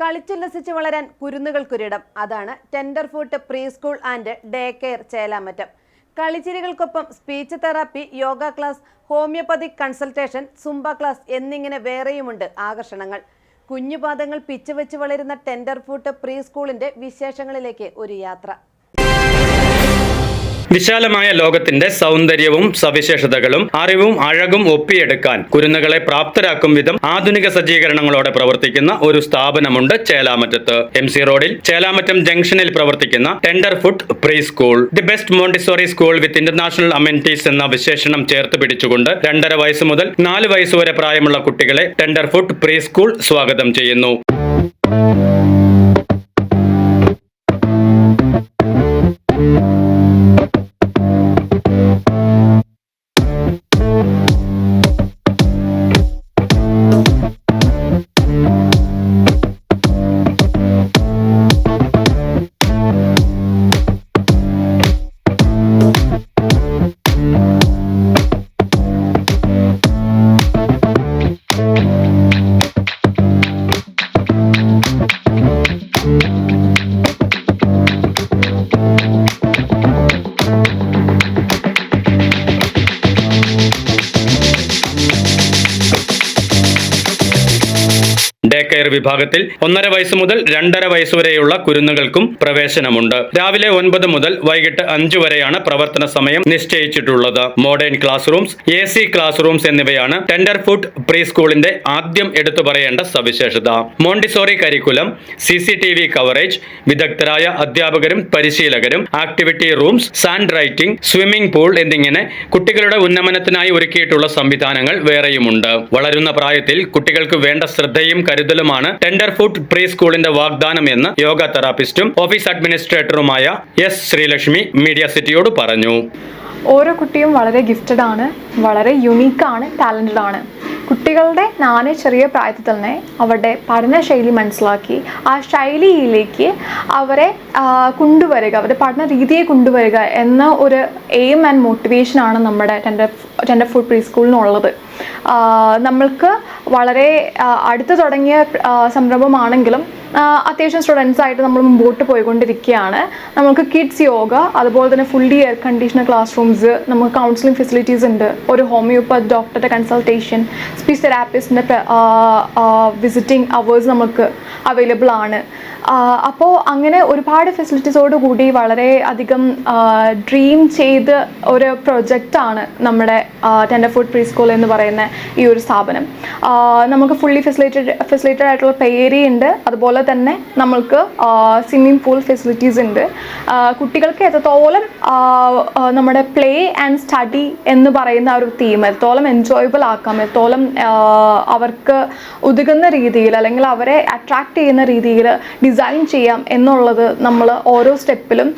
കളിച്ചുല്ലസിച്ച് വളരാൻ കുരുന്നുകൾക്കൊരിടം. അതാണ് tender foot pre school and day care Chelamattam. കളിച്ചിരികൾക്കൊപ്പം speech therapy yoga class homeopathic consultation zumba class എന്നിങ്ങനെ വേറെയുമുണ്ട് ആകർഷണങ്ങൾ. കുഞ്ഞുപാദങ്ങൾ പിച്ചുവെച്ച് വളരുന്ന ടെൻഡർ ഫുട്ട് പ്രീ സ്കൂളിന്റെ വിശേഷങ്ങളിലേക്ക് ഒരു യാത്ര. വിശാലമായ ലോകത്തിന്റെ സൗന്ദര്യവും സവിശേഷതകളും അറിവും അഴകും ഒപ്പിയെടുക്കാൻ കുരുന്നുകളെ പ്രാപ്തരാക്കും വിധം ആധുനിക സജ്ജീകരണങ്ങളോടെ പ്രവർത്തിക്കുന്ന ഒരു സ്ഥാപനമുണ്ട് ചേലാമറ്റത്ത്. എം സി റോഡിൽ ചേലാമറ്റം ജംഗ്ഷനിൽ പ്രവർത്തിക്കുന്ന tender food pre school the best Montessori school with international amenities എന്ന വിശേഷണം ചേർത്ത് പിടിച്ചുകൊണ്ട് രണ്ടര വയസ്സ് മുതൽ നാല് വയസ്സ് വരെ പ്രായമുള്ള കുട്ടികളെ ടെൻഡർ ഫുഡ് പ്രീ സ്കൂൾ സ്വാഗതം ചെയ്യുന്നു. കെയർ വിഭാഗത്തിൽ ഒന്നര വയസ്സ് മുതൽ രണ്ടര വയസ്സ് വരെയുള്ള കുരുന്നുകൾക്കും പ്രവേശനമുണ്ട്. രാവിലെ ഒൻപത് മുതൽ വൈകിട്ട് അഞ്ചു വരെയാണ് പ്രവർത്തന സമയം നിശ്ചയിച്ചിട്ടുള്ളത്. Modern class rooms A C class rooms എന്നിവയാണ് ടെൻഡർ ഫുഡ് പ്രീ സ്കൂളിന്റെ ആദ്യം എടുത്തു പറയേണ്ട സവിശേഷത. Montessori curriculum C C T V coverage വിദഗ്ധരായ അധ്യാപകരും പരിശീലകരും activity rooms sand writing swimming pool എന്നിങ്ങനെ കുട്ടികളുടെ ഉന്നമനത്തിനായി ഒരുക്കിയിട്ടുള്ള സംവിധാനങ്ങൾ വേറെയുമുണ്ട്. വളരുന്ന പ്രായത്തിൽ കുട്ടികൾക്ക് വേണ്ട ശ്രദ്ധയും കരുതലുമാണ് ടെൻഡർ ഫുഡ് പ്രീ സ്കൂളിന്റെ വാഗ്ദാനം എന്ന് യോഗ തെറാപ്പിസ്റ്റും ഓഫീസ് അഡ്മിനിസ്ട്രേറ്ററുമായ എസ് ശ്രീലക്ഷ്മി മീഡിയ സിറ്റിയോട് പറഞ്ഞു. ഓരോ കുട്ടിയും വളരെ ഗിഫ്റ്റഡ് ആണ് വളരെ യുണീക്കാണ് ടാലന്റഡ് ആണ്. കുട്ടികളുടെ നാല് ചെറിയ പ്രായത്തിൽ തന്നെ അവരുടെ പഠനശൈലി മനസ്സിലാക്കി ആ ശൈലിയിലേക്ക് അവരെ കൊണ്ടുവരിക അവരുടെ പഠന രീതിയെ കൊണ്ടുവരിക എന്ന ഒരു എയിം ആൻഡ് മോട്ടിവേഷനാണ് നമ്മുടെ ടെൻഡർ ടെൻഡർ ഫുഡ് പ്രീ സ്കൂളിനുള്ളത് നമ്മൾക്ക് വളരെ അടുത്ത് തുടങ്ങിയ സംരംഭമാണെങ്കിലും അത്യാവശ്യം സ്റ്റുഡൻസ് ആയിട്ട് നമ്മൾ മുമ്പോട്ട് പോയിക്കൊണ്ടിരിക്കുകയാണ്. നമുക്ക് കിഡ്സ് യോഗ അതുപോലെ തന്നെ fully air conditioner class rooms നമുക്ക് കൗൺസിലിംഗ് ഫെസിലിറ്റീസ് ഉണ്ട്. ഒരു ഹോമിയോപ്പത്ത് ഡോക്ടറുടെ കൺസൾട്ടേഷൻ സ്പീച്ച് തെറാപ്പിസ്റ്റിന്റെ വിസിറ്റിംഗ് അവേഴ്സ് നമുക്ക് അവൈലബിൾ ആണ്. അപ്പോൾ അങ്ങനെ ഒരുപാട് ഫെസിലിറ്റീസോട് കൂടി വളരെ അധികം ഡ്രീം ചെയ്ത് ഒരു പ്രൊജക്റ്റാണ് നമ്മുടെ ടെൻഡർ ഫുഡ് പ്രീ സ്കൂൾ എന്ന് പറയുന്ന ഈ ഒരു സ്ഥാപനം. നമുക്ക് ഫുള്ളി ഫെസിലിറ്റഡ് ഫെസിലിറ്റഡ് ആയിട്ടുള്ള ഏരിയ ഉണ്ട്. അതുപോലെ തന്നെ നമ്മൾക്ക് സ്വിമ്മിംഗ് പൂൾ ഫെസിലിറ്റീസ് ഉണ്ട്. കുട്ടികൾക്ക് എത്രത്തോളം നമ്മുടെ പ്ലേ ആൻഡ് സ്റ്റഡി എന്ന് പറയുന്ന ഒരു തീം എത്രത്തോളം എൻജോയബിൾ ആക്കാം എത്രത്തോളം അവർക്ക് ഉതകുന്ന രീതിയിൽ അല്ലെങ്കിൽ അവരെ അട്രാക്ട് ചെയ്യുന്ന രീതിയിൽ ഡിസൈൻ ചെയ്യാം എന്നുള്ളത് നമ്മൾ ഓരോ സ്റ്റെപ്പിലും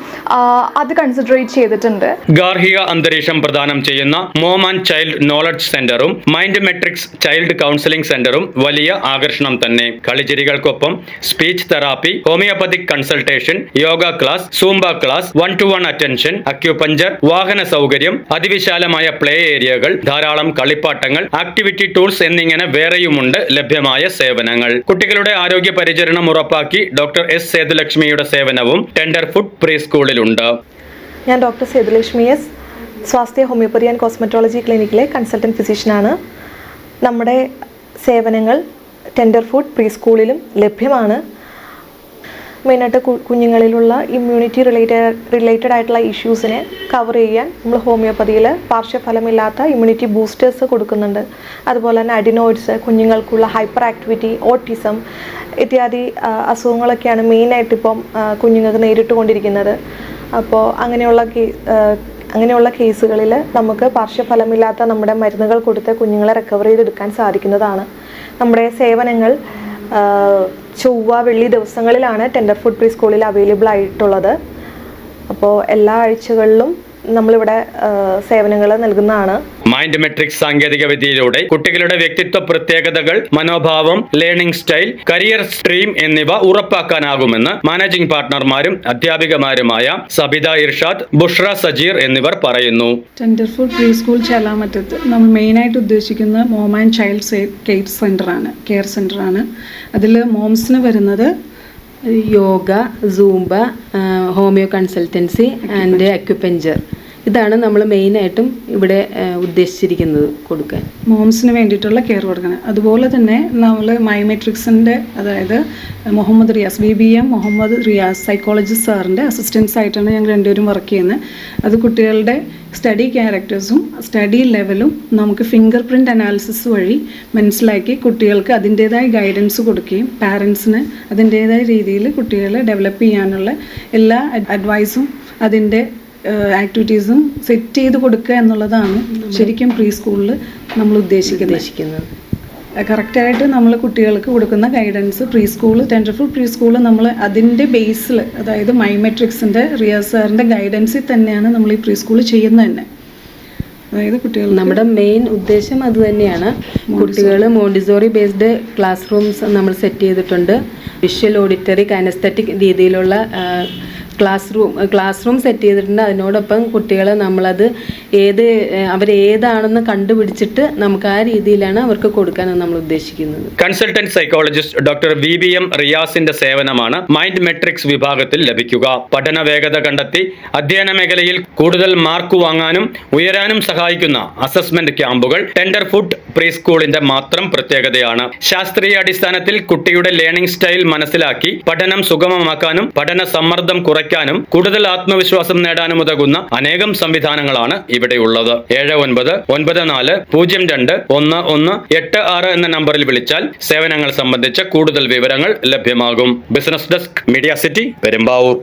അത് കൺസിഡറേറ്റ് ചെയ്തിട്ടുണ്ട്. ഗാർഹിക അന്തരീക്ഷം പ്രദാനം ചെയ്യുന്ന മോം ആൻഡ് ചൈൽഡ് നോളജ് സെന്ററും മൈൻഡ് മെട്രിക്സ് ചൈൽഡ് കൗൺസിലിംഗ് സെന്ററും വലിയ ആകർഷണം തന്നെ. കളിചിരികൾക്കൊപ്പം speech therapy homeopathic consultation yoga class zumba class one to one attention acupuncture വാഹന സൗകര്യം അതിവിശാലമായ പ്ലേ ഏരിയകൾ ധാരാളം കളിപ്പാട്ടങ്ങൾ ആക്ടിവിറ്റി ടൂൾസ് എന്നിങ്ങനെ വേറെയുമുണ്ട് ലഭ്യമായ സേവനങ്ങൾ. കുട്ടികളുടെ ആരോഗ്യ പരിചരണം ഉറപ്പാക്കി ഡോക്ടർ എസ് സേതുലക്ഷ്മിയുടെ സേവനവും ടെൻഡർ ഫുഡ് പ്രീ സ്കൂളിലുണ്ട് ഞാൻ doctor Sethulakshmi S Swasthya homeopathy and cosmetology ക്ലിനിക്കിലെ consultant ഫിസിഷ്യനാണ്. നമ്മുടെ സേവനങ്ങൾ ടെൻഡർ ഫുഡ് പ്രീ സ്കൂളിലും ലഭ്യമാണ്. മെയിനായിട്ട് കുഞ്ഞുങ്ങളിലുള്ള ഇമ്മ്യൂണിറ്റി റിലേറ്റഡ് റിലേറ്റഡ് ആയിട്ടുള്ള ഇഷ്യൂസിനെ കവർ ചെയ്യാൻ നമ്മൾ ഹോമിയോപ്പതിയിൽ പാർശ്വഫലമില്ലാത്ത ഇമ്മ്യൂണിറ്റി ബൂസ്റ്റേഴ്സ് കൊടുക്കുന്നുണ്ട്. അതുപോലെ തന്നെ അഡിനോയിഡ്സ് കുഞ്ഞുങ്ങൾക്കുള്ള ഹൈപ്പർ ആക്ടിവിറ്റി ഓട്ടിസം ഇത്യാദി അസുഖങ്ങളൊക്കെയാണ് മെയിനായിട്ട് ഇപ്പം കുഞ്ഞുങ്ങൾക്ക് നേരിട്ട് കൊണ്ടിരിക്കുന്നത് അപ്പോൾ അങ്ങനെയുള്ള അങ്ങനെയുള്ള കേസുകളിൽ നമുക്ക് പാർശ്വഫലമില്ലാത്ത നമ്മുടെ മരുന്നുകൾ കൊടുത്ത് കുഞ്ഞുങ്ങളെ റിക്കവർ ചെയ്തെടുക്കാൻ സാധിക്കുന്നതാണ്. നമ്മുടെ സേവനങ്ങൾ ചൊവ്വ വെള്ളി ദിവസങ്ങളിലാണ് ടെൻഡർ ഫുഡ് പ്രീ സ്കൂളിൽ അവൈലബിൾ ആയിട്ടുള്ളത്. അപ്പോൾ എല്ലാ ആഴ്ചകളിലും നമ്മളിവിടെ സേവനങ്ങൾ നൽകുന്നതാണ്. മൈൻഡ് മെട്രിക്സ് സാങ്കേതിക വിദ്യയിലൂടെ കുട്ടികളുടെ വ്യക്തിത്വ പ്രത്യേകതകൾ മനോഭാവം ലേണിംഗ് സ്റ്റൈൽ കരിയർ സ്ട്രീം എന്നിവ ഉറപ്പാക്കാനാകുമെന്ന് മാനേജിംഗ് പാർട്ണർമാരും അധ്യാപികമാരുമായ സബിത ഇർഷാദ് ബുഷ്ര സജീർ എന്നിവർ പറയുന്നു. ടെൻഡർഫുൾ പ്രീ സ്കൂൾ ചേലാമറ്റത്ത് നമ്മൾ മെയിനായിട്ട് ഉദ്ദേശിക്കുന്ന mom and child safe care സെന്ററാണ് care സെന്ററാണ് അതിൽ മോംസിന് വരുന്നത് yoga zumba homeo consultancy and acupuncture. ഇതാണ് നമ്മൾ മെയിനായിട്ടും ഇവിടെ ഉദ്ദേശിച്ചിരിക്കുന്നത് കൊടുക്കാൻ. മോംസിന് വേണ്ടിയിട്ടുള്ള കെയർ കൊടുക്കണം. അതുപോലെ തന്നെ നമ്മൾ മൈമെട്രിക്സിന്റെ അതായത് Muhammad Riyas B B M Muhammad Riyas psychologist സാറിന്റെ അസിസ്റ്റൻസ് ആയിട്ടാണ് ഞങ്ങൾ രണ്ടുപേരും വർക്ക് ചെയ്യുന്നത്. അത് കുട്ടികളുടെ സ്റ്റഡി ക്യാരക്ടേഴ്സും സ്റ്റഡി ലെവലും നമുക്ക് ഫിംഗർ പ്രിന്റ് അനാലിസിസ് വഴി മനസ്സിലാക്കി കുട്ടികൾക്ക് അതിന്റേതായ ഗൈഡൻസ് കൊടുക്കുകയും പാരൻസിന് അതിന്റേതായ രീതിയിൽ കുട്ടികളെ ഡെവലപ്പ് ചെയ്യാനുള്ള എല്ലാ അഡ്വൈസും അതിന്റെ ആക്ടിവിറ്റീസും സെറ്റ് ചെയ്ത് കൊടുക്കുക എന്നുള്ളതാണ് ശരിക്കും പ്രീ സ്കൂളിൽ നമ്മൾ ഉദ്ദേശിക്കുന്നത്. ഉദ്ദേശിക്കുന്നത്. കറക്റ്റായിട്ട് നമ്മൾ കുട്ടികൾക്ക് കൊടുക്കുന്ന guidance pre school tenderful pre school നമ്മൾ അതിന്റെ ബേസിൽ അതായത് മൈമെട്രിക്സിന്റെ റിയാസ് സാറിന്റെ ഗൈഡൻസിൽ തന്നെയാണ് നമ്മൾ ഈ പ്രീ സ്കൂൾ ചെയ്യുന്നത് തന്നെ. അതായത് കുട്ടികൾ നമ്മുടെ മെയിൻ ഉദ്ദേശം അത് തന്നെയാണ്. കുട്ടികൾ മോണ്ടിസോറി ബേസ്ഡ് ക്ലാസ് റൂംസ് നമ്മൾ സെറ്റ് ചെയ്തിട്ടുണ്ട്. വിഷ്വൽ ഓഡിറ്ററി കനസ്തറ്റിക് രീതിയിലുള്ള class room class room set ചെയ്തിട്ടുണ്ട്. അതിനോടൊപ്പം കുട്ടികളെ നമ്മളത് ഏത് അവർ ഏതാണെന്ന് കണ്ടുപിടിച്ചിട്ട് നമുക്ക് ആ രീതിയിലാണ് അവർക്ക് കൊടുക്കാനാണ് നമ്മൾ ഉദ്ദേശിക്കുന്നത്. Consultant psychologist doctor V B M റിയാസിന്റെ സേവനമാണ് മൈൻഡ് മെട്രിക്സ് വിഭാഗത്തിൽ ലഭിക്കുക. പഠന വേഗത കണ്ടെത്തി അധ്യയന മേഖലയിൽ കൂടുതൽ മാർക്ക് വാങ്ങാനും ഉയരാനും സഹായിക്കുന്ന അസസ്മെന്റ് ക്യാമ്പുകൾ ടെൻഡർ ഫുഡ് പ്രീ സ്കൂളിന്റെ മാത്രം പ്രത്യേകതയാണ്. ശാസ്ത്രീയ അടിസ്ഥാനത്തിൽ കുട്ടിയുടെ ലേണിംഗ് സ്റ്റൈൽ മനസ്സിലാക്കി പഠനം സുഗമമാക്കാനും പഠന സമ്മർദ്ദം കുറയ്ക്കാനും കൂടുതൽ ആത്മവിശ്വാസം നേടാനും ഉതകുന്ന അനേകം സംവിധാനങ്ങളാണ് ഇവിടെയുള്ളത്. ഏഴ് ഒൻപത് ഒൻപത് നാല് പൂജ്യം രണ്ട് ഒന്ന് ഒന്ന് എട്ട് ആറ് എന്ന നമ്പറിൽ വിളിച്ചാൽ സേവനങ്ങൾ സംബന്ധിച്ച കൂടുതൽ വിവരങ്ങൾ ലഭ്യമാകും. Business desk media city Perumbavoor.